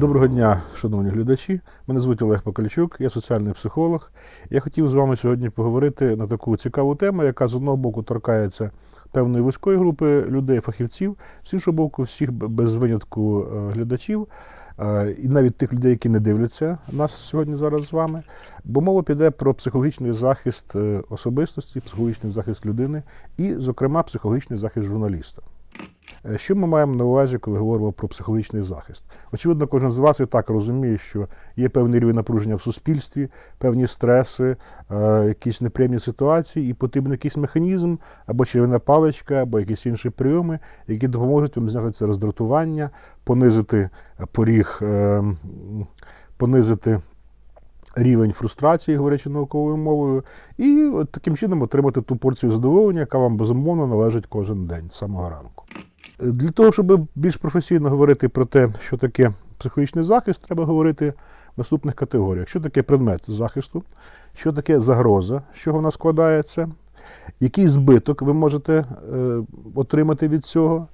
Доброго дня, шановні глядачі. Мене звуть Олег Покальчук, я соціальний психолог. Я хотів з вами сьогодні поговорити на таку цікаву тему, яка з одного боку торкається певної вузької групи людей, фахівців, з іншого боку, всіх без винятку е, глядачів, е, і навіть тих людей, які не дивляться нас сьогодні зараз з вами. Бо мова піде про психологічний захист е, особистості, психологічний захист людини і, зокрема, психологічний захист журналіста. Е, Що ми маємо на увазі, коли говоримо про психологічний захист? Очевидно, кожен з вас і так розуміє, що є певний рівень напруження в суспільстві, певні стреси, е, якісь неприємні ситуації, і потрібен якийсь механізм або червона паличка, або якісь інші прийоми, які допоможуть вам зняти це роздратування, понизити поріг, е, понизити. Рівень фрустрації, говорячи науковою мовою, і таким чином отримати ту порцію задоволення, яка вам безумовно належить кожен день з самого ранку. Для того, щоб більш професійно говорити про те, що таке психологічний захист, треба говорити в наступних категоріях: що таке предмет захисту, що таке загроза, з чого вона складається, який збиток ви можете е, отримати від цього,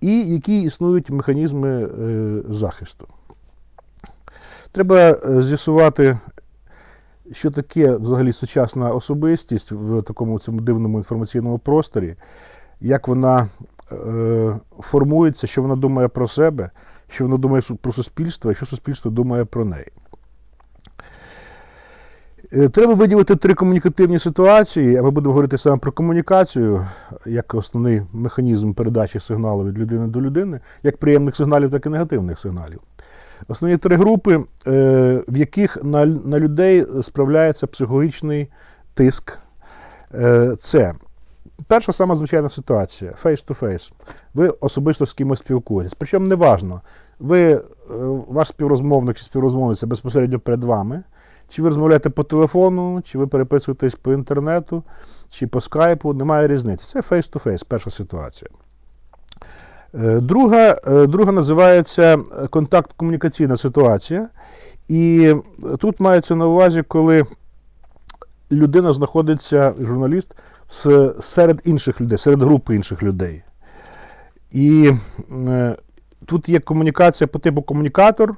і які існують механізми е, захисту. Треба е, з'ясувати, що таке взагалі сучасна особистість в такому цьому дивному інформаційному просторі, як вона е, формується, що вона думає про себе, що вона думає про суспільство, і що суспільство думає про неї. Е, Треба виділити три комунікативні ситуації, а ми будемо говорити саме про комунікацію як основний механізм передачі сигналу від людини до людини, як приємних сигналів, так і негативних сигналів. Основні три групи, е, в яких на, людей справляється психологічний тиск. Е, Це перша сама звичайна ситуація face-to-face. Ви особисто з кимось спілкуєтесь. Причому неважно, ви, е, ваш співрозмовник чи співрозмовниця безпосередньо перед вами, чи ви розмовляєте по телефону, чи ви переписуєтесь по інтернету, чи по скайпу, немає різниці. Це face-to-face, перша ситуація. Е, Друга, е, друга називається контакт-комунікаційна ситуація. І тут мається на увазі, коли людина знаходиться, журналіст, серед інших людей, серед групи інших людей. І е, тут є комунікація по типу комунікатор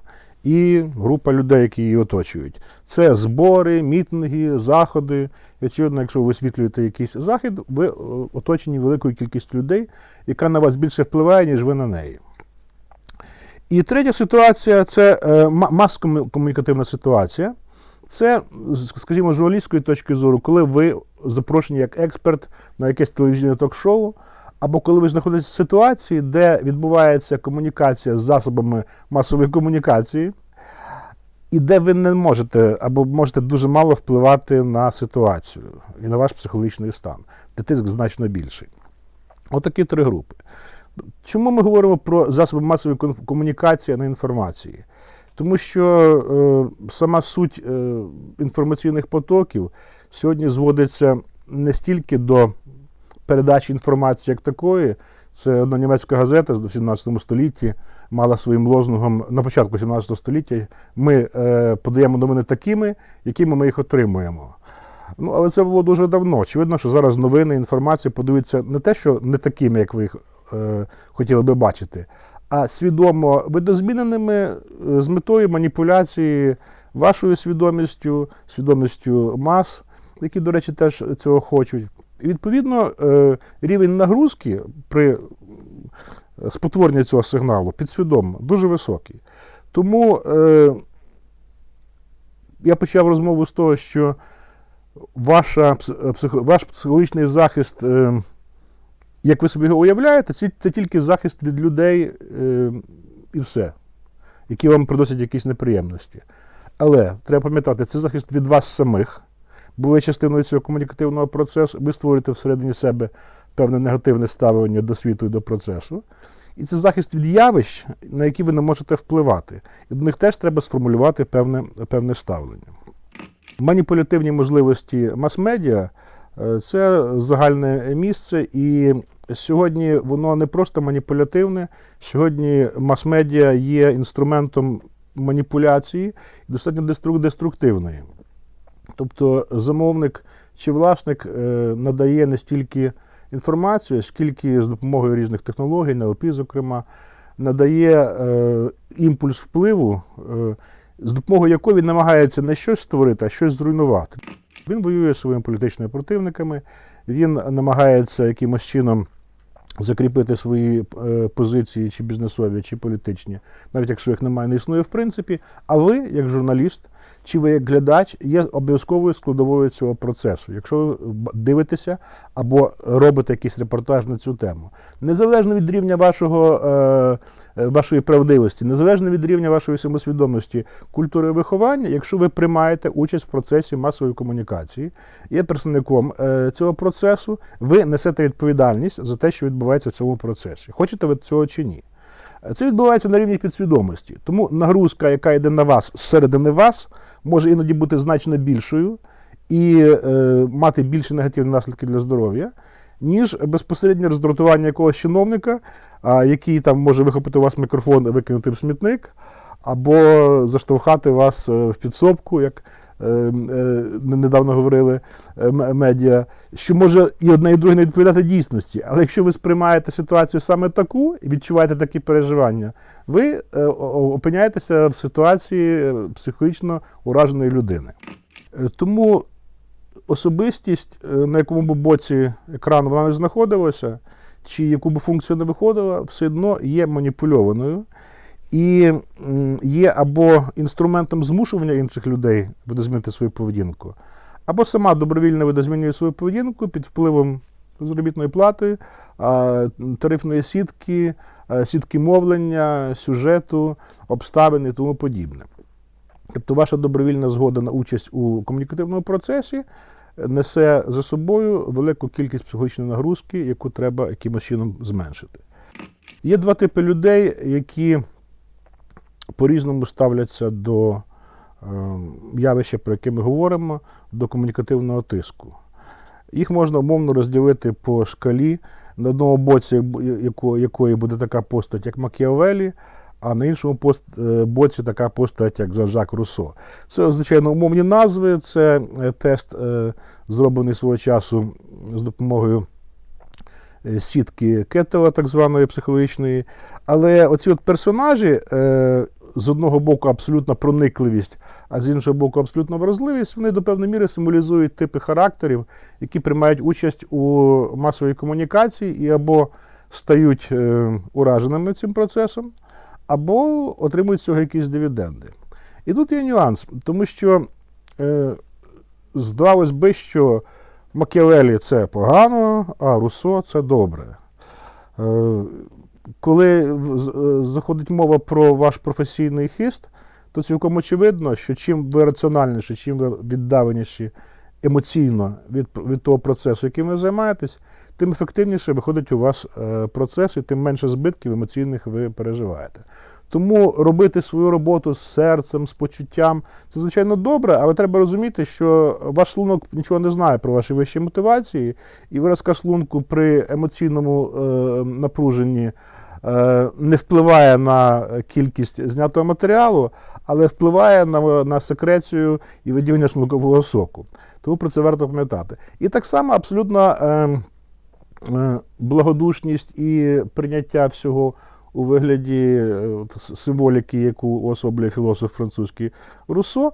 і група людей, які її оточують. Це збори, мітинги, заходи. І, очевидно, якщо ви висвітлюєте якийсь захід, ви е, оточені великою кількістю людей, яка на вас більше впливає, ніж ви на неї. І третя ситуація це е, ма- мас-комунікативна ситуація. Це, скажімо, з журналістської точки зору, коли ви запрошені як експерт на якесь телевізійне ток-шоу, або коли ви знаходитесь в ситуації, де відбувається комунікація з засобами масової комунікації, і де ви не можете або можете дуже мало впливати на ситуацію і на ваш психологічний стан, де тиск значно більший. Отакі три групи. Чому ми говоримо про засоби масової комунікації, а не інформації? Тому що е, сама суть е, інформаційних потоків сьогодні зводиться не стільки до передачі інформації як такої. Це одна німецька газета з 17 столітті мала своїм лозунгом на початку 17 століття. Ми е, подаємо новини такими, якими ми їх отримуємо. Ну, але це було дуже давно. Очевидно, що зараз новини, інформація подаються не те, що не такими, як ви їх е, хотіли би бачити, а свідомо видозміненими е, з метою маніпуляції вашою свідомістю, свідомістю мас, які, до речі, теж цього хочуть. Відповідно, е, рівень нагрузки при е, спотворенні цього сигналу підсвідомо дуже високий. Тому е, я почав розмову з того, що ваша, ваш психологічний захист, як ви собі його уявляєте, це, тільки захист від людей і все, які вам приносять якісь неприємності. Але треба пам'ятати, це захист від вас самих, бо ви частиною цього комунікативного процесу, ви створюєте всередині себе певне негативне ставлення до світу і до процесу. І це захист від явищ, на які ви не можете впливати. І до них теж треба сформулювати певне, певне ставлення. Маніпулятивні можливості мас-медіа е, це загальне місце, і сьогодні воно не просто маніпулятивне. Сьогодні мас-медіа є інструментом маніпуляції достатньо деструктивної. Тобто замовник чи власник е, надає не стільки інформацію, скільки з допомогою різних технологій, НЛП, зокрема, надає е, імпульс впливу, е, з допомогою якого він намагається не щось створити, а щось зруйнувати. Він воює зі своїми політичними противниками, він намагається якимось чином закріпити свої позиції, чи бізнесові, чи політичні, навіть якщо їх немає, не існує в принципі. А ви, як журналіст, чи ви як глядач, є обов'язковою складовою цього процесу, якщо ви дивитеся або робите якийсь репортаж на цю тему. Незалежно від рівня вашого, е, е, вашої правдивості, незалежно від рівня вашої самосвідомості, культури виховання, якщо ви приймаєте участь в процесі масової комунікації, є представником е, цього процесу, ви несете відповідальність за те, що відбувається в цьому процесі. Хочете ви цього чи ні? Це відбувається на рівні підсвідомості. Тому нагрузка, яка йде на вас зсередини вас, може іноді бути значно більшою і е, мати більші негативні наслідки для здоров'я, ніж безпосереднє роздратування якогось чиновника, а, який там може вихопити у вас мікрофон і викинути в смітник, або заштовхати вас е, в підсобку, як недавно говорили е, медіа, що може і одне, і друге не відповідати дійсності. Але якщо ви сприймаєте ситуацію саме таку і відчуваєте такі переживання, ви е, опиняєтеся в ситуації е, психічно ураженої людини. Е, Тому особистість, е, на якому б боці екрану вона не знаходилася, чи яку б функцію не виходила, все одно є маніпульованою і є або інструментом змушування інших людей видозмінити свою поведінку, або сама добровільно видозмінює свою поведінку під впливом заробітної плати, тарифної сітки, сітки мовлення, сюжету, обставин і тому подібне. Тобто ваша добровільна згода на участь у комунікативному процесі несе за собою велику кількість психологічної нагрузки, яку треба якимось чином зменшити. Є два типи людей, які по-різному ставляться до е, явища, про яке ми говоримо, до комунікативного тиску. Їх можна умовно розділити по шкалі, на одному боці якої буде така постать, як Макіавелі, а на іншому е, боці така постать, як Жан-Жак Руссо. Це, звичайно, умовні назви, це е, тест, зроблений свого часу з допомогою сітки Кетела, так званої психологічної. Але оці от персонажі, з одного боку, абсолютна проникливість, а з іншого боку, абсолютна вразливість, вони до певної міри символізують типи характерів, які приймають участь у масовій комунікації і або стають е, ураженими цим процесом, або отримують з цього якісь дивіденди. І тут є нюанс, тому що е, здавалось би, що Макіавелі це погано, а Руссо це добре. Е, коли е, заходить мова про ваш професійний хист, то цілком очевидно, що чим ви раціональніші, чим ви віддаваніші емоційно від, від того процесу, яким ви займаєтесь, тим ефективніше виходить у вас е, процес, і тим менше збитків емоційних ви переживаєте. Тому робити свою роботу з серцем, з почуттям це звичайно добре, але треба розуміти, що ваш шлунок нічого не знає про ваші вищі мотивації, і виразка шлунку при емоційному е, напруженні не впливає на кількість знятого матеріалу, але впливає на, на секрецію і виділення шлункового соку. Тому про це варто пам'ятати. І так само абсолютно е, е, благодушність і прийняття всього у вигляді е, символіки, яку уособлює філософ французький Руссо, е,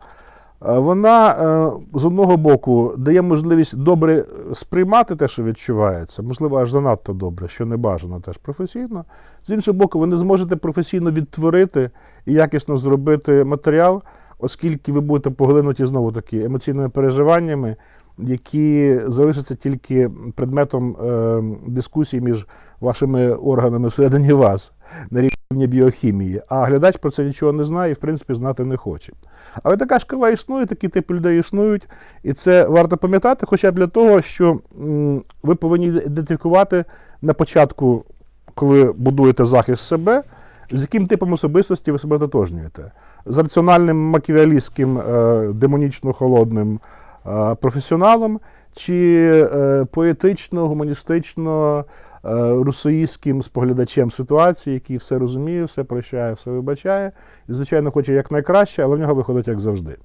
вона е, з одного боку дає можливість добре сприймати те, що відчувається, можливо, аж занадто добре, що не бажано теж професійно. З іншого боку, ви не зможете професійно відтворити і якісно зробити матеріал, оскільки ви будете поглинуті знову таки емоційними переживаннями, які залишаться тільки предметом е, дискусії між вашими органами всередині вас на рівні біохімії. А глядач про це нічого не знає і, в принципі, знати не хоче. Але така шкала існує, такі типи людей існують, і це варто пам'ятати, хоча б для того, що ви повинні ідентифікувати на початку, коли будуєте захист себе. З яким типом особистості ви себе ототожнюєте? З раціональним макіавелістським, е, демонічно холодним професіоналом, чи е, поетично, гуманістично, е, русоїстським споглядачем ситуації, який все розуміє, все прощає, все вибачає, і, звичайно, хоче якнайкраще, але в нього виходить як завжди.